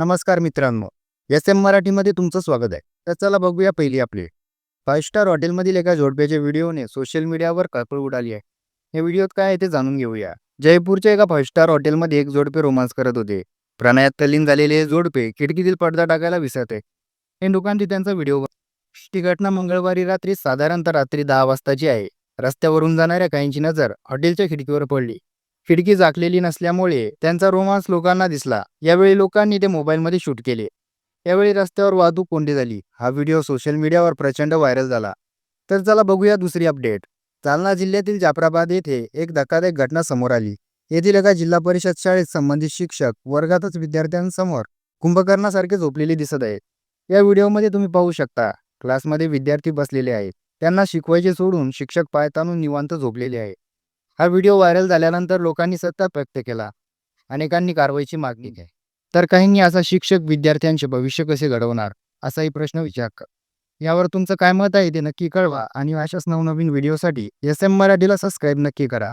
नमस्कार मित्रांनो S M मराठीमध्ये तुमचं स्वागत आहे. तर चला बघूया पहिली आपली. फाईव्ह स्टार हॉटेलमधील एका जोडप्याच्या व्हिडिओने सोशल मीडियावर कळकळ उडाली आहे. या व्हिडिओत काय आहे ते जाणून घेऊया. जयपूरच्या एका फाईव्ह स्टार हॉटेलमध्ये एक जोडपे रोमांस करत होते. प्रणयात तल्लीन झालेले हे जोडपे खिडकीतील पडदा टाकायला विसरते. हे दुकानची त्यांचा व्हिडिओ ती घटना मंगळवारी रात्री साधारणतः रात्री दहा वाजताची आहे. रस्त्यावरून जाणाऱ्या काहींची नजर हॉटेलच्या खिडकीवर पडली. खिडकी झाकलेली नसल्यामुळे त्यांचा रोमांस लोकांना दिसला. यावेळी लोकांनी ते मोबाईलमध्ये शूट केले. यावेळी रस्त्यावर वाहतूक कोंडी झाली. हा व्हिडिओ सोशल मीडियावर प्रचंड व्हायरल झाला. तर चला बघूया दुसरी अपडेट. जालना जिल्ह्यातील जाफराबाद येथे एक धक्कादायक घटना समोर आली. येथील एका जिल्हा परिषद शाळेत संबंधित शिक्षक वर्गातच विद्यार्थ्यांसमोर कुंभकर्णासारखे झोपलेले दिसत आहेत. या व्हिडिओमध्ये तुम्ही पाहू शकता क्लासमध्ये विद्यार्थी बसलेले आहेत. त्यांना शिकवायचे सोडून शिक्षक पाय ताणून निवांत झोपलेले आहे हा व्हिडिओ व्हायरल झाल्यानंतर लोकांनी सत्ताप व्यक्त केला. अनेकांनी कारवाईची मागणी केली. तर काहींनी असा शिक्षक विद्यार्थ्यांचे भविष्य कसे घडवणार? असाही प्रश्न विचार यावर तुमचं काय मत आहे ते नक्की कळवा आणि अशाच नवनवीन व्हिडिओसाठी एस एम मराठीला सबस्क्राईब नक्की करा.